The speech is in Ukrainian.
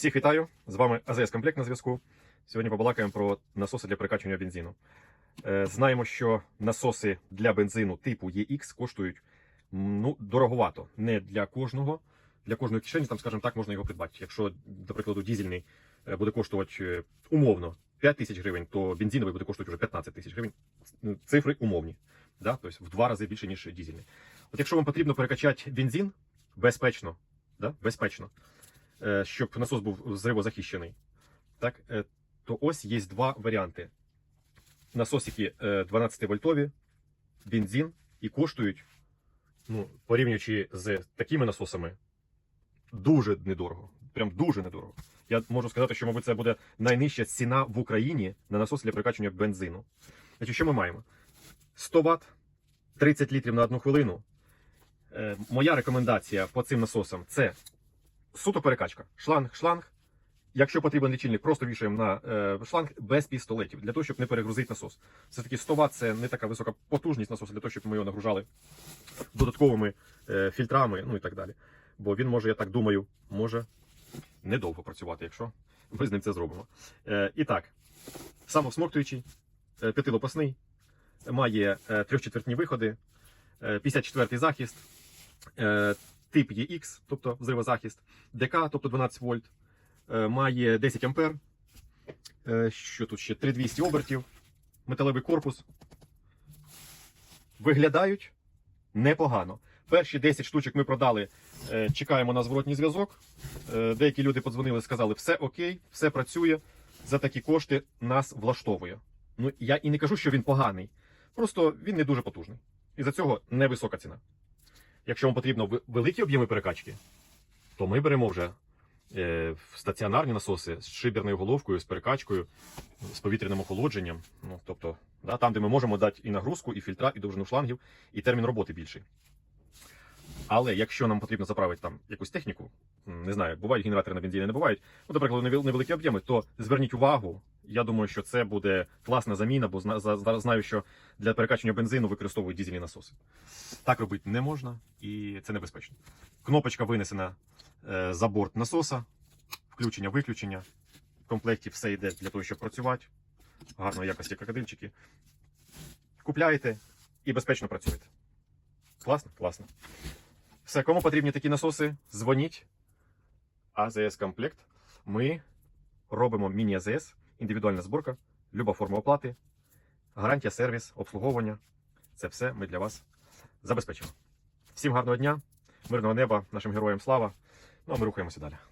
Всіх вітаю! З вами АЗС Комплект на зв'язку. Сьогодні побалакаємо про насоси для перекачування бензину. Е, Знаємо, що насоси для бензину типу EX коштують ну, дороговато. Не для кожного. Для кожної кишені, там, скажімо так, можна його придбати. Якщо, до прикладу, дізельний е, буде коштувати е, умовно 5 тисяч гривень, то бензиновий буде коштувати вже 15 тисяч гривень. Цифри умовні. Да? Тобто в два рази більше, ніж дізельний. От якщо вам потрібно перекачати бензин безпечно, да? безпечно, щоб насос був зривозахищений, так, е, то ось є два варіанти. Насосики 12 вольтові, бензин і коштують, ну, порівнюючи з такими насосами, дуже недорого. Прям дуже недорого. Я можу сказати, що, мабуть, це буде найнижча ціна в Україні на насос для прикачування бензину. Значить, що ми маємо? 100 Вт, 30 літрів на одну хвилину. Е, моя рекомендація по цим насосам це суто перекачка. Шланг, шланг. Якщо потрібен лічильник, просто вішаємо на е, шланг без пістолетів, для того, щоб не перегрузити насос. Все-таки 100 Вт це не така висока потужність насосу для того, щоб ми його нагружали додатковими е, фільтрами, ну і так далі. Бо він може, я так думаю, може недовго працювати, якщо ми з ним це зробимо. Е, і так, самовсмоктуючий, е, п'ятилопасний, має е, трьохчетвертні виходи, е, 54-й захист, е, тип EX, тобто взривозахист, ДК, тобто 12 вольт, е, має 10 ампер. Е, Що тут ще? 3200 обертів, металевий корпус. Виглядають непогано. Перші 10 штучок ми продали. е, Чекаємо на зворотній зв'язок. Деякі люди подзвонили, сказали, все окей, все працює. За такі кошти нас влаштовує. Ну я і не кажу, що він поганий. Просто він не дуже потужний. І за цього невисока ціна. Якщо вам потрібно великі об'єми перекачки, то ми беремо вже е, стаціонарні насоси з шиберною головкою, з перекачкою, з повітряним охолодженням. Ну, тобто, да, там, де ми можемо дати і нагрузку, і фільтра, і довжину шлангів, і термін роботи більший. Але якщо нам потрібно заправити там якусь техніку, не знаю, бувають генератори на бензині, не бувають, ну, невел- невеликі об'єми, то зверніть увагу. Я думаю, що це буде класна заміна, бо зна- за- за- знаю, що для перекачування бензину використовують дізельні насоси. Так робити не можна і це небезпечно. Кнопочка винесена е, за борт насоса, включення, виключення. В комплекті все йде для того, щоб працювати. Гарної якості крокодильчики. Купляєте і безпечно працюєте. Класно? Класно. Все, кому потрібні такі насоси, дзвоніть. АЗС Комплект. Ми робимо міні-АЗС, індивідуальна зборка, люба форма оплати, гарантія, сервіс, обслуговування. Це все ми для вас забезпечимо. Всім гарного дня, мирного неба, нашим героям слава. Ну а ми рухаємося далі.